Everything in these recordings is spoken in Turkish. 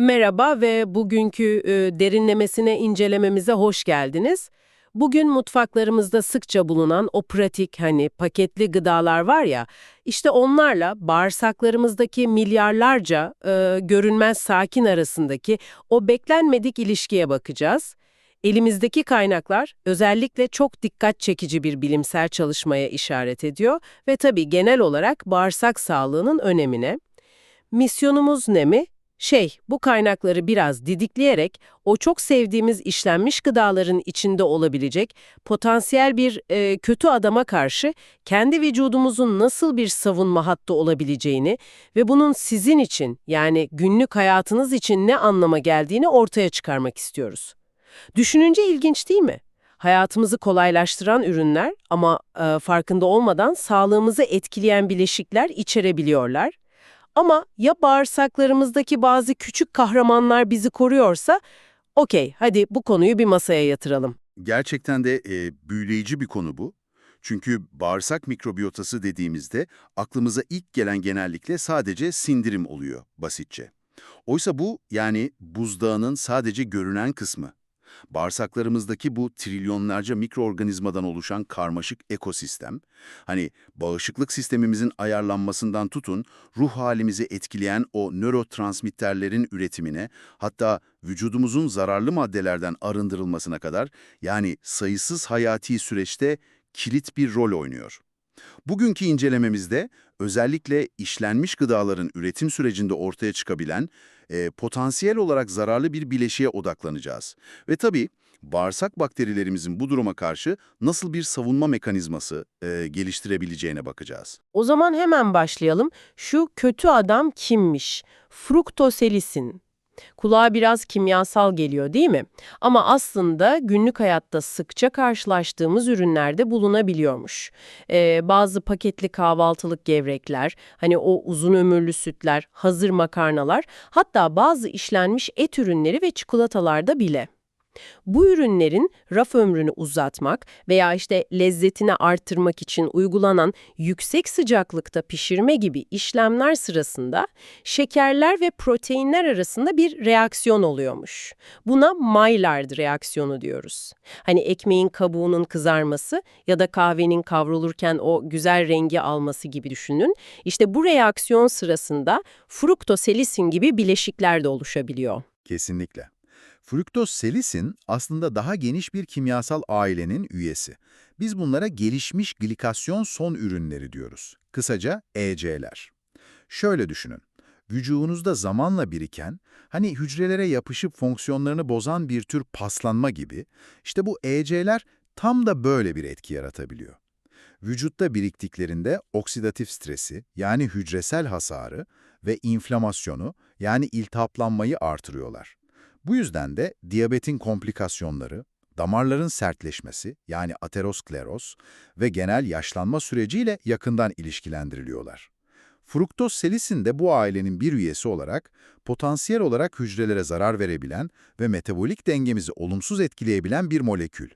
Merhaba ve bugünkü e, derinlemesine incelememize hoş geldiniz. Bugün mutfaklarımızda sıkça bulunan o pratik hani paketli gıdalar var ya, işte onlarla bağırsaklarımızdaki milyarlarca e, görünmez sakin arasındaki o beklenmedik ilişkiye bakacağız. Elimizdeki kaynaklar özellikle çok dikkat çekici bir bilimsel çalışmaya işaret ediyor ve tabii genel olarak bağırsak sağlığının önemine. Misyonumuz ne mi? Şey, bu kaynakları biraz didikleyerek o çok sevdiğimiz işlenmiş gıdaların içinde olabilecek potansiyel bir e, kötü adama karşı kendi vücudumuzun nasıl bir savunma hattı olabileceğini ve bunun sizin için yani günlük hayatınız için ne anlama geldiğini ortaya çıkarmak istiyoruz. Düşününce ilginç değil mi? Hayatımızı kolaylaştıran ürünler ama e, farkında olmadan sağlığımızı etkileyen bileşikler içerebiliyorlar. Ama ya bağırsaklarımızdaki bazı küçük kahramanlar bizi koruyorsa, okey hadi bu konuyu bir masaya yatıralım. Gerçekten de e, büyüleyici bir konu bu. Çünkü bağırsak mikrobiyotası dediğimizde aklımıza ilk gelen genellikle sadece sindirim oluyor basitçe. Oysa bu yani buzdağının sadece görünen kısmı. Bağırsaklarımızdaki bu trilyonlarca mikroorganizmadan oluşan karmaşık ekosistem, hani bağışıklık sistemimizin ayarlanmasından tutun, ruh halimizi etkileyen o nörotransmitterlerin üretimine, hatta vücudumuzun zararlı maddelerden arındırılmasına kadar, yani sayısız hayati süreçte kilit bir rol oynuyor. Bugünkü incelememizde özellikle işlenmiş gıdaların üretim sürecinde ortaya çıkabilen e, potansiyel olarak zararlı bir bileşiğe odaklanacağız. Ve tabii bağırsak bakterilerimizin bu duruma karşı nasıl bir savunma mekanizması e, geliştirebileceğine bakacağız. O zaman hemen başlayalım. Şu kötü adam kimmiş? Fruktoselisin. Kulağa biraz kimyasal geliyor değil mi? Ama aslında günlük hayatta sıkça karşılaştığımız ürünlerde bulunabiliyormuş. Ee, bazı paketli kahvaltılık gevrekler, hani o uzun ömürlü sütler, hazır makarnalar, hatta bazı işlenmiş et ürünleri ve çikolatalarda bile. Bu ürünlerin raf ömrünü uzatmak veya işte lezzetini artırmak için uygulanan yüksek sıcaklıkta pişirme gibi işlemler sırasında şekerler ve proteinler arasında bir reaksiyon oluyormuş. Buna Maillard reaksiyonu diyoruz. Hani ekmeğin kabuğunun kızarması ya da kahvenin kavrulurken o güzel rengi alması gibi düşünün. İşte bu reaksiyon sırasında fruktoselisin gibi bileşikler de oluşabiliyor. Kesinlikle. Fruktoselisin aslında daha geniş bir kimyasal ailenin üyesi. Biz bunlara gelişmiş glikasyon son ürünleri diyoruz. Kısaca EC'ler. Şöyle düşünün. Vücudunuzda zamanla biriken, hani hücrelere yapışıp fonksiyonlarını bozan bir tür paslanma gibi, işte bu EC'ler tam da böyle bir etki yaratabiliyor. Vücutta biriktiklerinde oksidatif stresi yani hücresel hasarı ve inflamasyonu yani iltihaplanmayı artırıyorlar. Bu yüzden de diyabetin komplikasyonları, damarların sertleşmesi yani ateroskleroz ve genel yaşlanma süreciyle yakından ilişkilendiriliyorlar. Fruktoz selisin de bu ailenin bir üyesi olarak potansiyel olarak hücrelere zarar verebilen ve metabolik dengemizi olumsuz etkileyebilen bir molekül.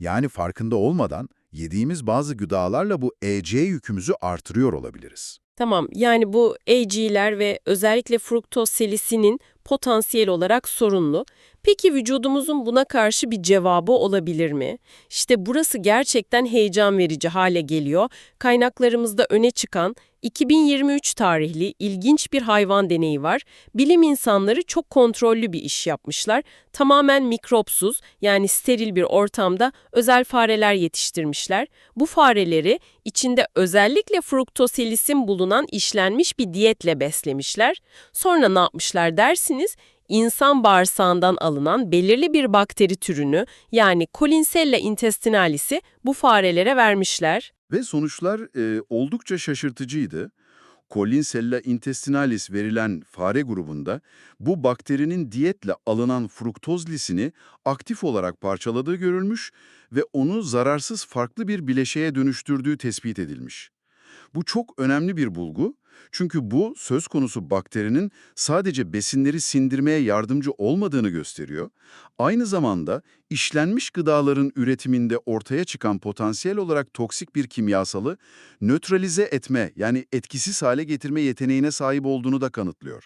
Yani farkında olmadan yediğimiz bazı gıdalarla bu EC yükümüzü artırıyor olabiliriz. Tamam, yani bu AG'ler ve özellikle fruktoz selisinin potansiyel olarak sorunlu. Peki vücudumuzun buna karşı bir cevabı olabilir mi? İşte burası gerçekten heyecan verici hale geliyor. Kaynaklarımızda öne çıkan 2023 tarihli ilginç bir hayvan deneyi var. Bilim insanları çok kontrollü bir iş yapmışlar. Tamamen mikropsuz yani steril bir ortamda özel fareler yetiştirmişler. Bu fareleri içinde özellikle fruktoselisin bulunan işlenmiş bir diyetle beslemişler. Sonra ne yapmışlar dersiniz? İnsan bağırsağından alınan belirli bir bakteri türünü yani Colinsella intestinalis'i bu farelere vermişler. Ve sonuçlar e, oldukça şaşırtıcıydı. Collinsella intestinalis verilen fare grubunda bu bakterinin diyetle alınan fruktoz lisini aktif olarak parçaladığı görülmüş ve onu zararsız farklı bir bileşeye dönüştürdüğü tespit edilmiş. Bu çok önemli bir bulgu Çünkü bu söz konusu bakterinin sadece besinleri sindirmeye yardımcı olmadığını gösteriyor. Aynı zamanda işlenmiş gıdaların üretiminde ortaya çıkan potansiyel olarak toksik bir kimyasalı nötralize etme yani etkisiz hale getirme yeteneğine sahip olduğunu da kanıtlıyor.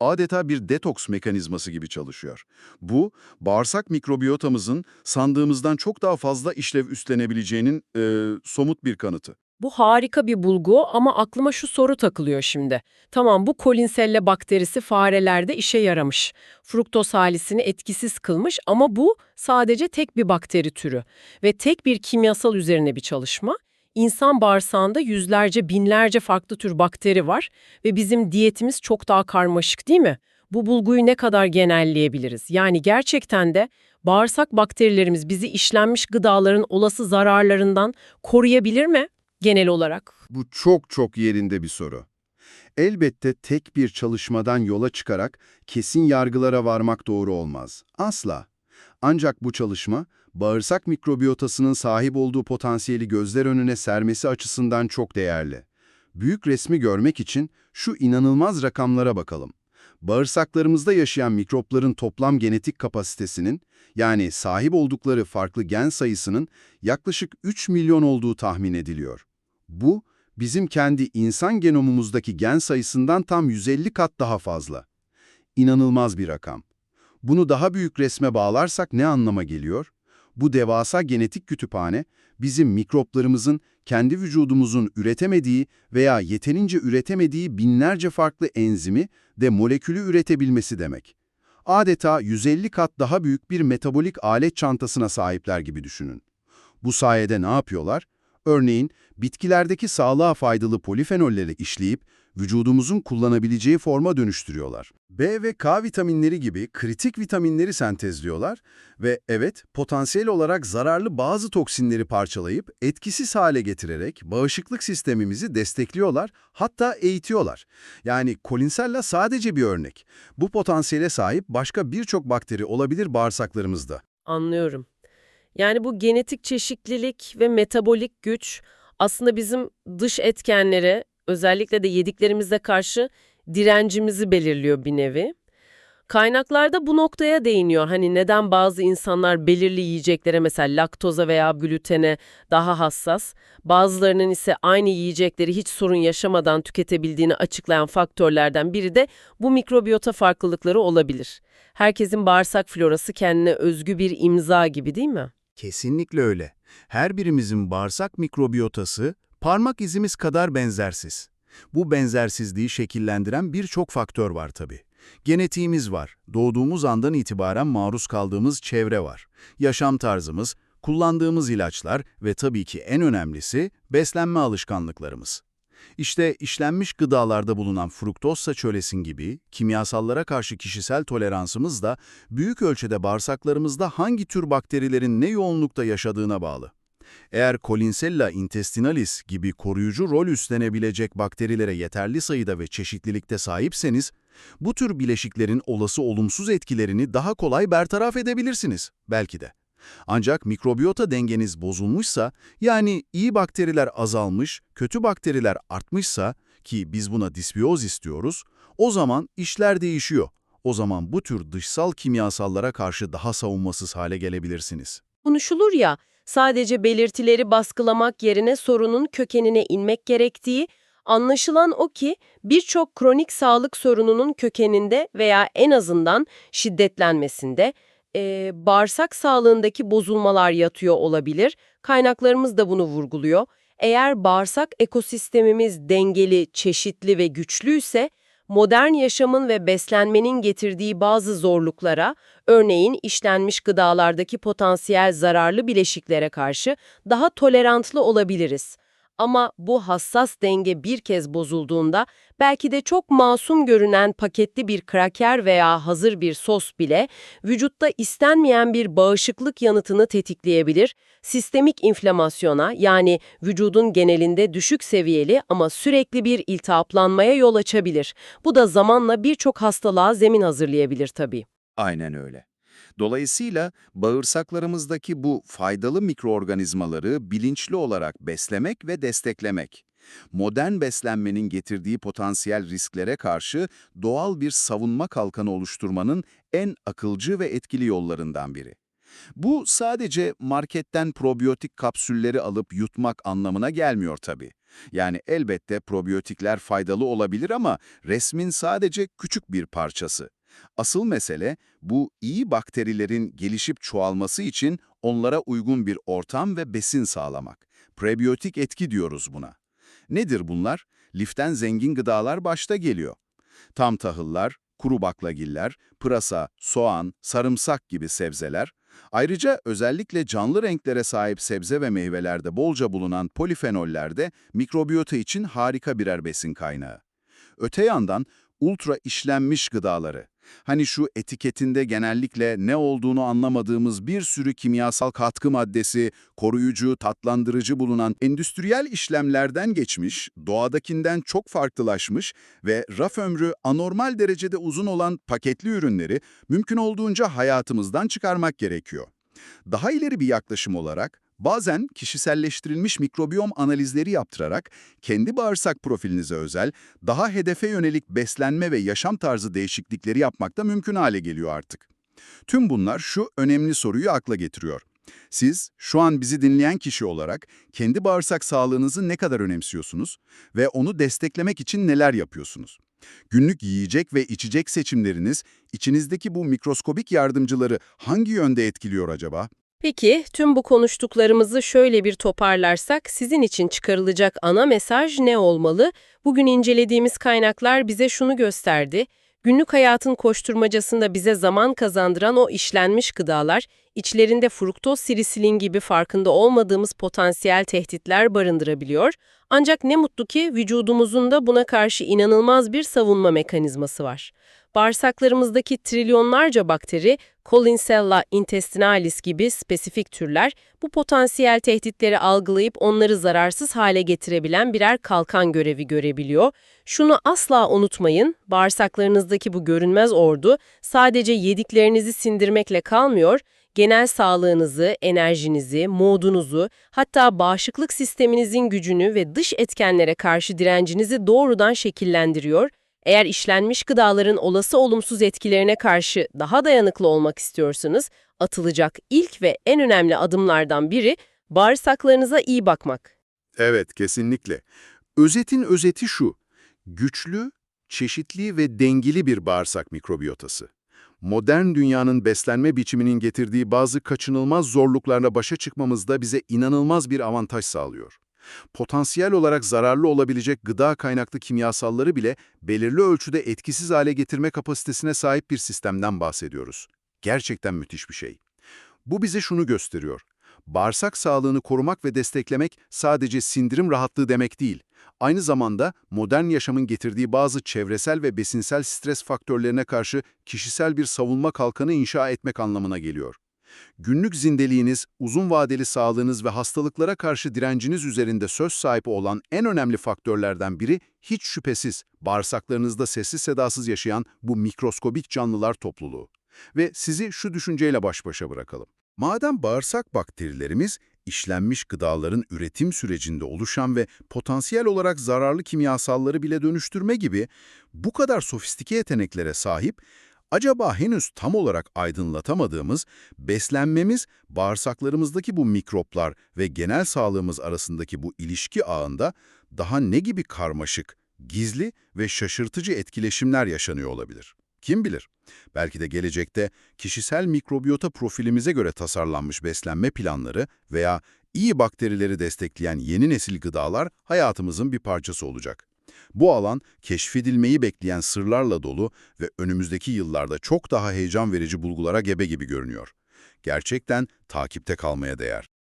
Adeta bir detoks mekanizması gibi çalışıyor. Bu, bağırsak mikrobiyotamızın sandığımızdan çok daha fazla işlev üstlenebileceğinin e, somut bir kanıtı. Bu harika bir bulgu ama aklıma şu soru takılıyor şimdi. Tamam bu kolinselle bakterisi farelerde işe yaramış. Fruktoz halisini etkisiz kılmış ama bu sadece tek bir bakteri türü ve tek bir kimyasal üzerine bir çalışma. İnsan bağırsağında yüzlerce, binlerce farklı tür bakteri var ve bizim diyetimiz çok daha karmaşık değil mi? Bu bulguyu ne kadar genelleyebiliriz? Yani gerçekten de bağırsak bakterilerimiz bizi işlenmiş gıdaların olası zararlarından koruyabilir mi genel olarak? Bu çok çok yerinde bir soru. Elbette tek bir çalışmadan yola çıkarak kesin yargılara varmak doğru olmaz. Asla. Ancak bu çalışma, bağırsak mikrobiyotasının sahip olduğu potansiyeli gözler önüne sermesi açısından çok değerli. Büyük resmi görmek için şu inanılmaz rakamlara bakalım. Bağırsaklarımızda yaşayan mikropların toplam genetik kapasitesinin, yani sahip oldukları farklı gen sayısının yaklaşık 3 milyon olduğu tahmin ediliyor. Bu, bizim kendi insan genomumuzdaki gen sayısından tam 150 kat daha fazla. İnanılmaz bir rakam. Bunu daha büyük resme bağlarsak ne anlama geliyor? Bu devasa genetik kütüphane, bizim mikroplarımızın kendi vücudumuzun üretemediği veya yeterince üretemediği binlerce farklı enzimi de molekülü üretebilmesi demek. Adeta 150 kat daha büyük bir metabolik alet çantasına sahipler gibi düşünün. Bu sayede ne yapıyorlar? Örneğin bitkilerdeki sağlığa faydalı polifenolleri işleyip vücudumuzun kullanabileceği forma dönüştürüyorlar. B ve K vitaminleri gibi kritik vitaminleri sentezliyorlar ve evet potansiyel olarak zararlı bazı toksinleri parçalayıp etkisiz hale getirerek bağışıklık sistemimizi destekliyorlar hatta eğitiyorlar. Yani kolinsella sadece bir örnek. Bu potansiyele sahip başka birçok bakteri olabilir bağırsaklarımızda. Anlıyorum. Yani bu genetik çeşitlilik ve metabolik güç aslında bizim dış etkenlere, özellikle de yediklerimize karşı direncimizi belirliyor bir nevi. Kaynaklarda bu noktaya değiniyor. Hani neden bazı insanlar belirli yiyeceklere mesela laktoza veya glutene daha hassas, bazılarının ise aynı yiyecekleri hiç sorun yaşamadan tüketebildiğini açıklayan faktörlerden biri de bu mikrobiyota farklılıkları olabilir. Herkesin bağırsak florası kendine özgü bir imza gibi değil mi? Kesinlikle öyle. Her birimizin bağırsak mikrobiyotası parmak izimiz kadar benzersiz. Bu benzersizliği şekillendiren birçok faktör var tabii. Genetiğimiz var, doğduğumuz andan itibaren maruz kaldığımız çevre var. Yaşam tarzımız, kullandığımız ilaçlar ve tabii ki en önemlisi beslenme alışkanlıklarımız. İşte işlenmiş gıdalarda bulunan fruktoz saçölesin gibi kimyasallara karşı kişisel toleransımız da büyük ölçüde bağırsaklarımızda hangi tür bakterilerin ne yoğunlukta yaşadığına bağlı. Eğer Colinsella intestinalis gibi koruyucu rol üstlenebilecek bakterilere yeterli sayıda ve çeşitlilikte sahipseniz, bu tür bileşiklerin olası olumsuz etkilerini daha kolay bertaraf edebilirsiniz, belki de. Ancak mikrobiyota dengeniz bozulmuşsa, yani iyi bakteriler azalmış, kötü bakteriler artmışsa, ki biz buna disbiyoz istiyoruz, o zaman işler değişiyor. O zaman bu tür dışsal kimyasallara karşı daha savunmasız hale gelebilirsiniz. Konuşulur ya, sadece belirtileri baskılamak yerine sorunun kökenine inmek gerektiği, anlaşılan o ki birçok kronik sağlık sorununun kökeninde veya en azından şiddetlenmesinde e, bağırsak sağlığındaki bozulmalar yatıyor olabilir. Kaynaklarımız da bunu vurguluyor. Eğer bağırsak ekosistemimiz dengeli, çeşitli ve güçlüyse, modern yaşamın ve beslenmenin getirdiği bazı zorluklara, örneğin işlenmiş gıdalardaki potansiyel zararlı bileşiklere karşı daha tolerantlı olabiliriz. Ama bu hassas denge bir kez bozulduğunda belki de çok masum görünen paketli bir kraker veya hazır bir sos bile vücutta istenmeyen bir bağışıklık yanıtını tetikleyebilir, sistemik inflamasyona yani vücudun genelinde düşük seviyeli ama sürekli bir iltihaplanmaya yol açabilir. Bu da zamanla birçok hastalığa zemin hazırlayabilir tabii. Aynen öyle. Dolayısıyla bağırsaklarımızdaki bu faydalı mikroorganizmaları bilinçli olarak beslemek ve desteklemek, Modern beslenmenin getirdiği potansiyel risklere karşı doğal bir savunma kalkanı oluşturmanın en akılcı ve etkili yollarından biri. Bu sadece marketten probiyotik kapsülleri alıp yutmak anlamına gelmiyor tabii. Yani elbette probiyotikler faydalı olabilir ama resmin sadece küçük bir parçası. Asıl mesele bu iyi bakterilerin gelişip çoğalması için onlara uygun bir ortam ve besin sağlamak. Prebiyotik etki diyoruz buna. Nedir bunlar? Liften zengin gıdalar başta geliyor. Tam tahıllar, kuru baklagiller, pırasa, soğan, sarımsak gibi sebzeler, Ayrıca özellikle canlı renklere sahip sebze ve meyvelerde bolca bulunan polifenoller de mikrobiyota için harika birer besin kaynağı. Öte yandan ultra işlenmiş gıdaları, hani şu etiketinde genellikle ne olduğunu anlamadığımız bir sürü kimyasal katkı maddesi, koruyucu, tatlandırıcı bulunan endüstriyel işlemlerden geçmiş, doğadakinden çok farklılaşmış ve raf ömrü anormal derecede uzun olan paketli ürünleri mümkün olduğunca hayatımızdan çıkarmak gerekiyor. Daha ileri bir yaklaşım olarak, bazen kişiselleştirilmiş mikrobiyom analizleri yaptırarak kendi bağırsak profilinize özel, daha hedefe yönelik beslenme ve yaşam tarzı değişiklikleri yapmak da mümkün hale geliyor artık. Tüm bunlar şu önemli soruyu akla getiriyor. Siz, şu an bizi dinleyen kişi olarak kendi bağırsak sağlığınızı ne kadar önemsiyorsunuz ve onu desteklemek için neler yapıyorsunuz? Günlük yiyecek ve içecek seçimleriniz, içinizdeki bu mikroskobik yardımcıları hangi yönde etkiliyor acaba? Peki, tüm bu konuştuklarımızı şöyle bir toparlarsak sizin için çıkarılacak ana mesaj ne olmalı? Bugün incelediğimiz kaynaklar bize şunu gösterdi. Günlük hayatın koşturmacasında bize zaman kazandıran o işlenmiş gıdalar, içlerinde fruktoz sirisilin gibi farkında olmadığımız potansiyel tehditler barındırabiliyor. Ancak ne mutlu ki vücudumuzun da buna karşı inanılmaz bir savunma mekanizması var. Bağırsaklarımızdaki trilyonlarca bakteri, Collinsella intestinalis gibi spesifik türler, bu potansiyel tehditleri algılayıp onları zararsız hale getirebilen birer kalkan görevi görebiliyor. Şunu asla unutmayın, bağırsaklarınızdaki bu görünmez ordu sadece yediklerinizi sindirmekle kalmıyor, genel sağlığınızı, enerjinizi, modunuzu, hatta bağışıklık sisteminizin gücünü ve dış etkenlere karşı direncinizi doğrudan şekillendiriyor. Eğer işlenmiş gıdaların olası olumsuz etkilerine karşı daha dayanıklı olmak istiyorsanız, atılacak ilk ve en önemli adımlardan biri bağırsaklarınıza iyi bakmak. Evet, kesinlikle. Özetin özeti şu. Güçlü, çeşitli ve dengeli bir bağırsak mikrobiyotası. Modern dünyanın beslenme biçiminin getirdiği bazı kaçınılmaz zorluklarla başa çıkmamızda bize inanılmaz bir avantaj sağlıyor. Potansiyel olarak zararlı olabilecek gıda kaynaklı kimyasalları bile belirli ölçüde etkisiz hale getirme kapasitesine sahip bir sistemden bahsediyoruz. Gerçekten müthiş bir şey. Bu bize şunu gösteriyor. Bağırsak sağlığını korumak ve desteklemek sadece sindirim rahatlığı demek değil. Aynı zamanda modern yaşamın getirdiği bazı çevresel ve besinsel stres faktörlerine karşı kişisel bir savunma kalkanı inşa etmek anlamına geliyor. Günlük zindeliğiniz, uzun vadeli sağlığınız ve hastalıklara karşı direnciniz üzerinde söz sahibi olan en önemli faktörlerden biri hiç şüphesiz bağırsaklarınızda sessiz sedasız yaşayan bu mikroskobik canlılar topluluğu. Ve sizi şu düşünceyle baş başa bırakalım. Madem bağırsak bakterilerimiz işlenmiş gıdaların üretim sürecinde oluşan ve potansiyel olarak zararlı kimyasalları bile dönüştürme gibi bu kadar sofistike yeteneklere sahip, acaba henüz tam olarak aydınlatamadığımız, beslenmemiz, bağırsaklarımızdaki bu mikroplar ve genel sağlığımız arasındaki bu ilişki ağında daha ne gibi karmaşık, gizli ve şaşırtıcı etkileşimler yaşanıyor olabilir? Kim bilir? Belki de gelecekte kişisel mikrobiyota profilimize göre tasarlanmış beslenme planları veya iyi bakterileri destekleyen yeni nesil gıdalar hayatımızın bir parçası olacak. Bu alan keşfedilmeyi bekleyen sırlarla dolu ve önümüzdeki yıllarda çok daha heyecan verici bulgulara gebe gibi görünüyor. Gerçekten takipte kalmaya değer.